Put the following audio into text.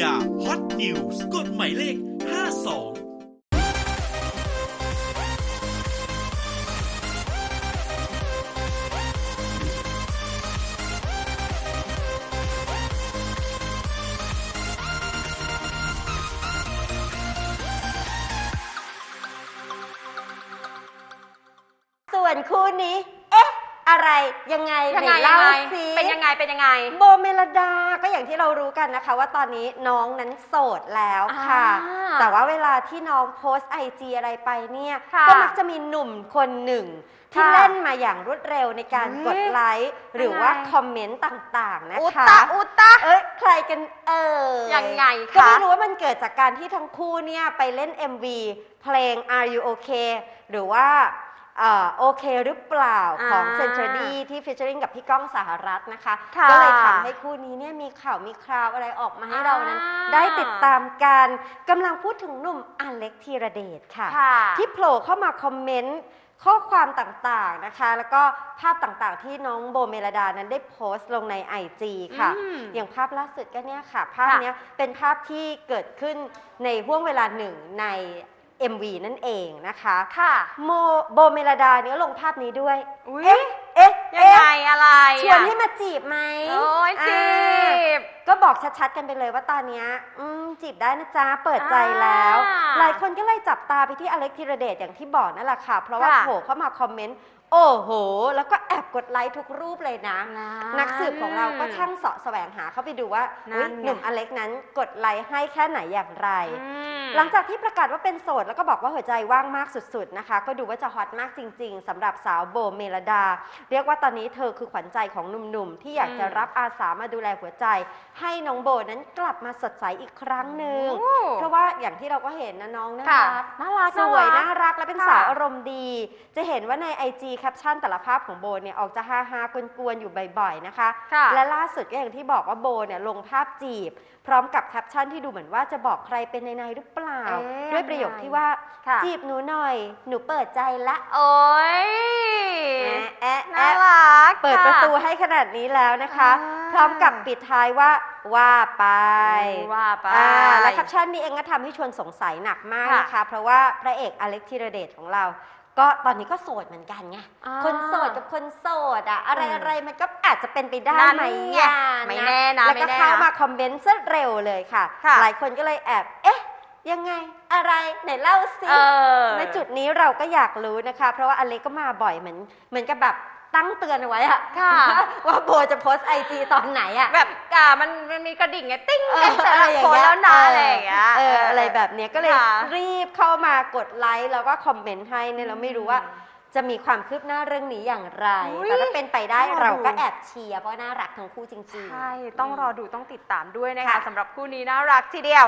ยาฮอตนิวส์กดหมายเลข 52ส่วนคู่นี้ อ๊ะอะไรยังไงยังไงหนเล่ายังไงสิเป็นยังไงเป็นยังไง โบเมลดาก็อย่างที่เรารู้กันนะคะ ว่าตอนนี้น้องนั้นโสดแล้วค่ะ อ่าแต่ว่าเวลาที่น้องโพสไอจีอะไรไปเนี่ย ค่ะก็มักจะมีหนุ่มคนหนึ่ง ที่ค่ะเล่นมาอย่างรวดเร็วในการเฮ้ยกดไลค์หรือว่ายังไง คอมเมนต์ต่างๆนะอุคะ ตะอุตะ เอ้ยใครกันเออยังไงคะก็ไม่รู้ว่ามันเกิดจากการที่ทั้งคู่เนี่ยไปเล่น MV เพลง Are You Okay หรือว่าเอ่อ โอเคหรือเปล่าของอ่าเซน t ร r ีที่ฟิชเชอริงกับพี่ก้องสหรัฐนะคะค่ะก็เลยทำให้คู่นี้เนี่ยมีข่าวมีคราวอะไรออกมาให้เรานั้นอ่าได้ติดตามกันกำลังพูดถึงหนุ่มอเล็กธีรเดชค่ะค่ะ ที่โผล่เข้ามาคอมเมนต์ข้อความต่างๆนะคะ แล้วก็ภาพต่างๆที่น้องโบเมลดานั้นได้โพสต์ลงใน IG ค่ะอืมอย่างภาพล่าสุดก็เนี่ยค่ะ ภาพค่ะเนี้ยเป็นภาพที่เกิดขึ้นในห่วงเวลาหนึ่งใน MV นั่นเองนะคะค่ะ โมโบเมลดาเนี่ยลงภาพนี้ด้วย อุ๊ยเอ๊ะเอ๊ะยังเอ๊ะไงอะไรชวนอะให้มาจีบไหมโอ้ยจีอ่า บ ก็บอกชัดๆ กันไปเลยว่าตอนเนี้ยอืมจีบได้นะจ๊ะ เปิดใจแล้ว อ่าหลายคนก็เลยจับตาไปที่อเล็กธีรเดชอย่างที่บอกนั่นแหละค่ะ เพราะว่าค่ะ โผล่เข้ามาคอมเมนต์ โอ้โห แล้วก็แอบกดไลค์ทุกรูปเลยนะ นักสืบของเราก็ช่างเสาะแสวงหาเข้าไปดูว่านั่นเฮ้ยไงหนุ่มอเล็กนั้นกดไลค์ให้แค่ไหนอย่างไร อืมหลังจากที่ประกาศว่าเป็นโสด แล้วก็บอกว่าหัวใจว่างมากสุดๆนะคะ ก็ดูว่าจะฮอตมากจริง ๆสำหรับสาวโบเมลดา เรียกว่าตอนนี้เธอคือขวัญใจของหนุ่มๆ ที่อยากจะอืมรับอาสามาดูแลหัวใจ ให้น้องโบนั้นกลับมาสดใสอีกครั้งหนึ่งโอ้เพราะว่าอย่างที่เราก็เห็นนะน้องน่าค่ะรักน่ารักสวยน่าน่ารักรักและเป็นค่ะสาวอารมณ์ดี จะเห็นว่าใน IG แคปชั่นแต่ละภาพของโบเนี่ยออกจะฮาฮากวนๆอยู่บ่อยๆนะคะค่ะและล่าสุดก็อย่างที่บอกว่าโบเนี่ยลงภาพจีบ พร้อมกับแคปชั่นที่ดูเหมือนว่าจะบอกใครเป็นในๆหรือเปล่าเอ๊ะด้วยประโยคที่ว่า ค่ะ จีบหนูหน่อย หนูเปิดใจละ โอ้ยแอะแอะน่าแอะรักเปิดค่ ประตูให้ขนาดนี้แล้วนะคะ อ่า พร้อมกับปิดท้ายว่าว่าไป ว่าไป อ่าและแคปชั่นนี้เองก็ทำให้ชวนสงสัยหนักมากค่ะนะคะ เพราะว่าพระเอกอเล็กธีรเดชของเรา ก็ตอนนี้ก็โสดเหมือนกันไง อ่าคนโสดกับคนโสดอะอะไรอืมอะไรมันก็อาจจะเป็นไปได้นั่นไหมไงอะไม่แน่นะแล้วไม่ก็แน่นะเข้ามาคอมเมนต์ซะเร็วเลยค่ะ ค่ะ หลายคนก็เลยแอบ เอ๊ะ ยังไงอะไรไหนเล่าสิเออในจุดนี้เราก็อยากรู้นะคะ เพราะว่าอเล็กก็มาบ่อยเหมือนเหมือนกับแบบตั้งเตือนเอาไว้อะค่ะ ว่าว่าโบจะโพสไอจีตอนไหนอะแบบอ่ามันมันมีกระดิ่งไงติ้งเอไงอจะอะไรอย่างโพสเงี้ยแล้วนะอะไรอย่างเงี้ยเอออะไรแบบเนี้ยก็เลยค่ะรีบเข้ามากดไลค์แล้วก็คอมเมนต์ให้เนี่ยเราไม่รู้ว่าจะมีความคืบหน้าเรื่องนี้อย่างไรอุ๊ยแต่ถ้าเป็นไปได้รอดูเราก็แอบเชียร์เพราะน่ารักทั้งคู่จริงๆ ใช่ ต้องรอดูต้องติดตามด้วยนะคะค่ะสำหรับคู่นี้น่ารักทีเดียว